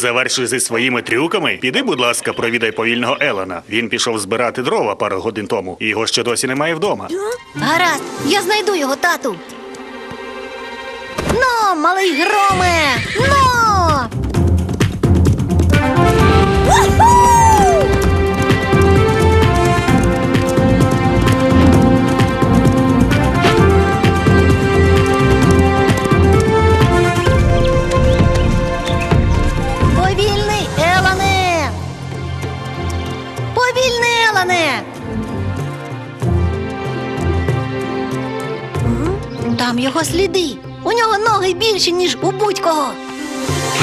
Завершиш зі своїми трюками, піди, будь ласка, провідай повільного Елена. Він пішов збирати дрова пару годин тому, його ще досі немає вдома. Гаразд, я знайду його тату. Ну, малий громе! Ну! Його сліди. У нього ноги більші, ніж у будь-кого.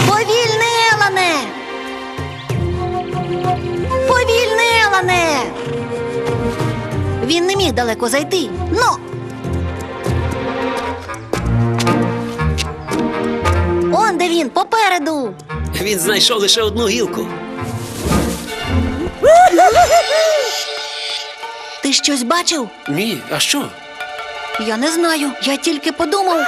Повільне, Елане! Повільне, Елане! Він не міг далеко зайти. Ну. Он де він, попереду. Він знайшов лише одну гілку. Ти щось бачив? Ні, а що? Я не знаю. Я тільки подумав.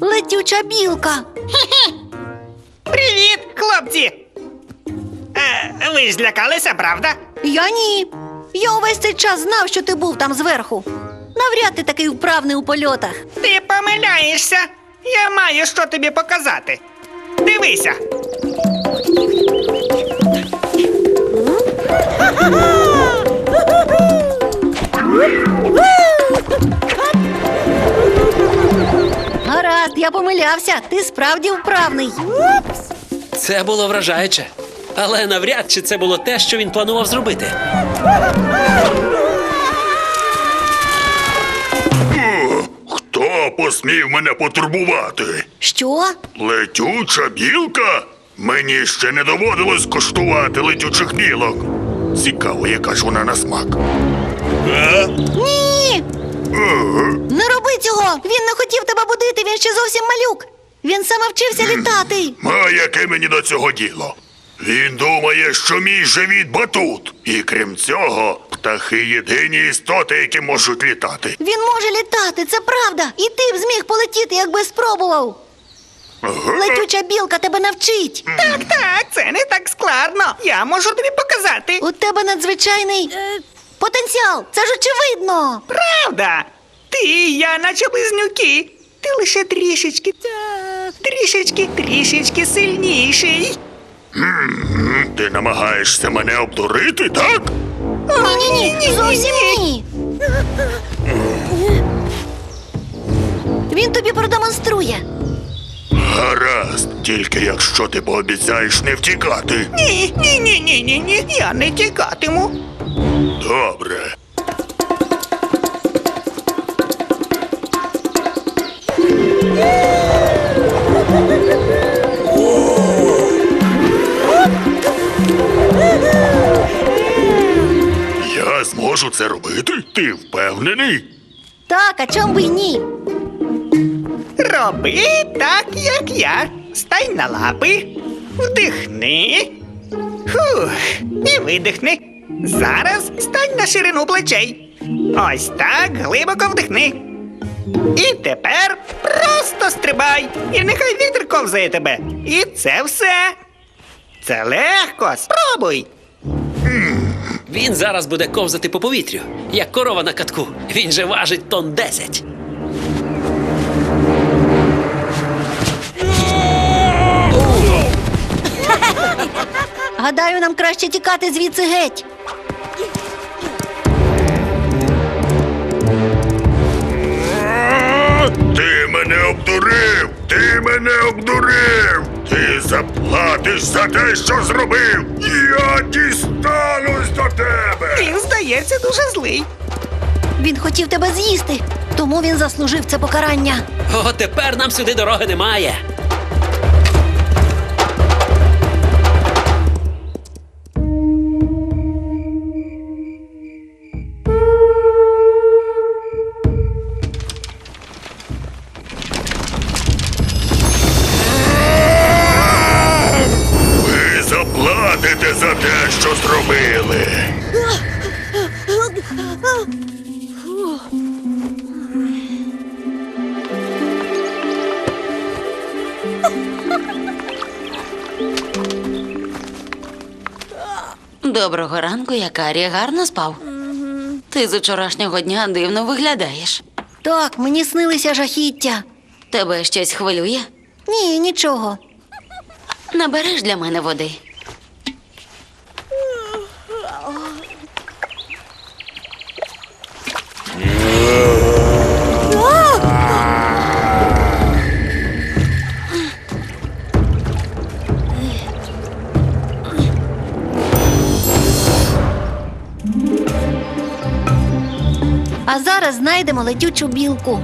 Летюча білка. Привіт, хлопці! Е, ви ж злякалися, правда? Я ні. Я увесь цей час знав, що ти був там зверху. Навряд ти такий вправний у польотах. Ти помиляєшся. Я маю що тобі показати. Дивися. Гаразд, я помилявся. Ти справді вправний. Це було вражаюче. Але навряд чи це було те, що він планував зробити. Посмів мене потурбувати? Що? Летюча білка? Мені ще не доводилось коштувати летючих білок. Цікаво, яка ж вона на смак. Е? Ні. Не роби цього. Він не хотів тебе будити, він ще зовсім малюк. Він саме вчився літати. А яке мені до цього діло? Він думає, що мій живіт батут. І крім цього, птахи єдині істоти, які можуть літати. Він може літати, це правда. І ти б зміг полетіти, якби спробував. Летюча білка тебе навчить. Так, так, це не так складно. Я можу тобі показати. У тебе надзвичайний потенціал. Це ж очевидно. Правда. Ти і я, наче близнюки. Ти лише трішечки, трішечки, трішечки сильніший. Ти намагаєшся мене обдурити, так? Ні, ні, ні, зовсім ні. Він тобі продемонструє. Гаразд, тільки якщо ти пообіцяєш не втікати. Ні, ні, ні, ні, ні, ні. Я не тікатиму. Добре. Я зможу це робити? Ти впевнений? Так, а чом би й ні? Роби так, як я. Стань на лапи, вдихни. Фух, і видихни. Зараз стань на ширину плечей. Ось так глибоко вдихни. І тепер просто стрибай. І нехай вітер ковзає тебе. І це все. Це легко. Спробуй. Він зараз буде ковзати по повітрю, як корова на катку. Він же важить тон 10. Гадаю, нам краще тікати звідси геть. Заплатиш за те, що зробив! Я дістанусь до тебе! Він здається дуже злий. Він хотів тебе з'їсти, тому він заслужив це покарання. О, тепер нам сюди дороги немає. Доброго ранку, Якарі. Гарно спав. Ти з вчорашнього дня дивно виглядаєш. Так, мені снилися жахіття. Тебе щось хвилює? Ні, нічого. Набереш для мене води. Знайдемо летючу білку.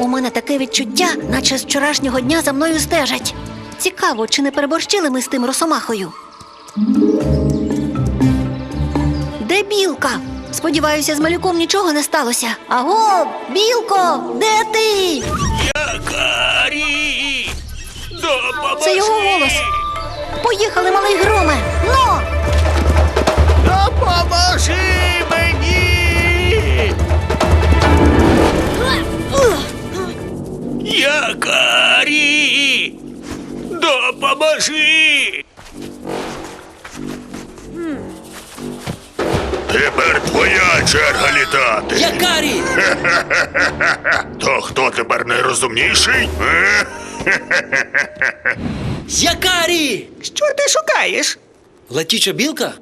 У мене таке відчуття, наче з вчорашнього дня за мною стежать. Цікаво, чи не переборщили ми з тим росомахою? Де білка? Сподіваюся, з малюком нічого не сталося. Аго, білко, де Допоможи! Тепер твоя черга літати! Якарі! То хто тепер найрозумніший? Е? Якарі! Що ти шукаєш? Летюча білка?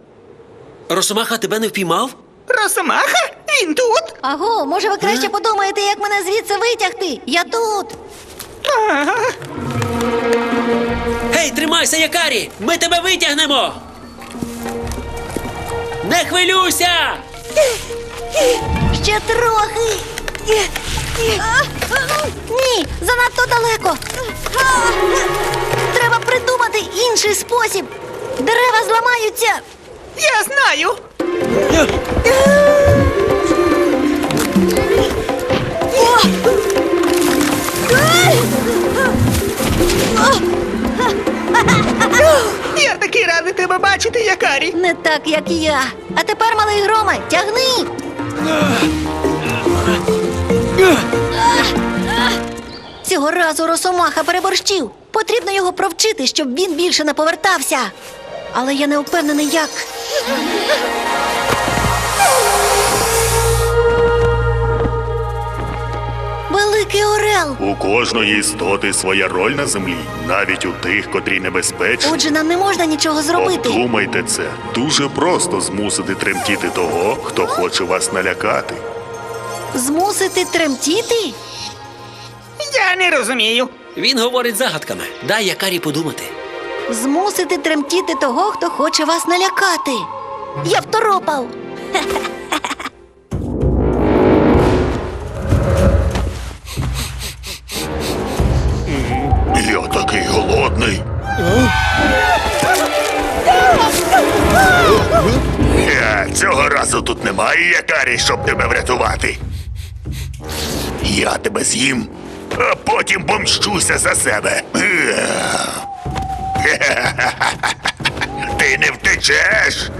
Росомаха тебе не впіймав? Росомаха? Він тут? Аго, може ви краще подумаєте, як мене звідси витягти? Я тут. Ага. Гей, тримайся, Якарі! Ми тебе витягнемо! Не хвилюйся! Ще трохи. Ні, занадто далеко. Треба придумати інший спосіб. Дерева зламаються. Я знаю. Тебе бачити, Якарі. Не так, як я. А тепер, малий громе, тягни. Цього разу Росомаха переборщив. Потрібно його провчити, щоб він більше не повертався. Але я не впевнений, як. Великий орел. У кожної істоти своя роль на землі, навіть у тих, котрі небезпечні. Отже, нам не можна нічого зробити. Обдумайте це. Дуже просто змусити тремтіти того, хто хоче вас налякати. Змусити тремтіти? Я не розумію. Він говорить загадками. Дай Якарі подумати. Змусити тремтіти того, хто хоче вас налякати. Я второпав. Я Цього тут немає якарі, щоб тебе врятувати. Я тебе з'їм, а потім помщуся за себе. Ти не втечеш.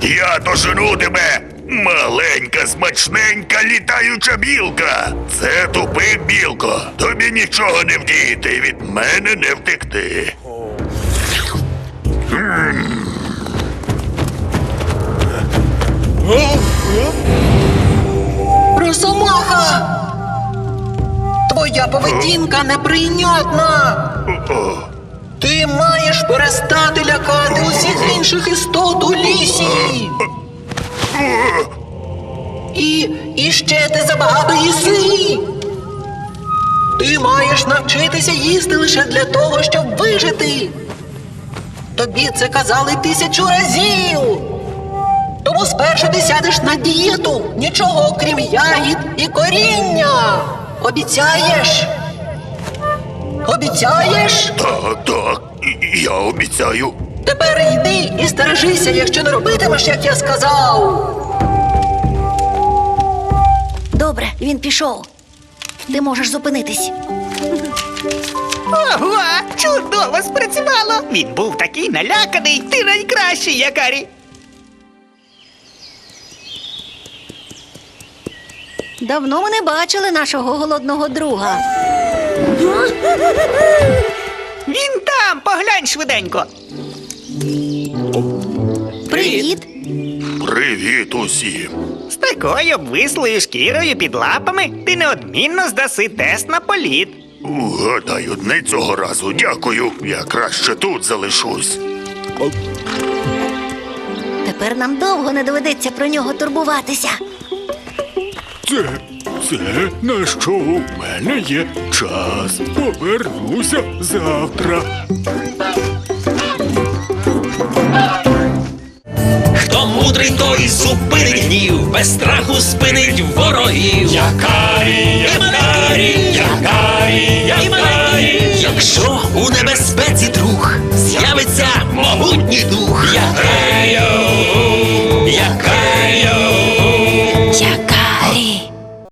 Я дожену тебе Маленька, смачненька літаюча білка. Це тупик білко. Тобі нічого не вдіяти, від мене не втекти. Росомаха! Твоя поведінка неприйнятна! Ти маєш перестати лякати усіх інших істот у лісі! І, і ще ти забагато їси! Ти маєш навчитися їсти лише для того, щоб вижити! Тобі це казали тисячу разів! Тому спершу ти сядеш на дієту, нічого окрім ягід і коріння. Обіцяєш? Обіцяєш? Так, так, я обіцяю. Тепер йди і стережися, якщо не робитимеш, як я сказав. Добре, він пішов. Ти можеш зупинитись. Ого, чудово спрацювало! Він був такий наляканий, ти найкращий, якарі. Давно ми не бачили нашого голодного друга. Він там, поглянь швиденько. Привіт. Привіт усім. З такою обвислою шкірою під лапами ти неодмінно здаси тест на політ. Гадаю, не цього разу. Дякую. Я краще тут залишусь. Тепер нам довго не доведеться про нього турбуватися. Це, це на що у мене є час. Повернуся завтра. Хто мудрий, той зупинить гнів, без страху спинить ворогів. Якарі,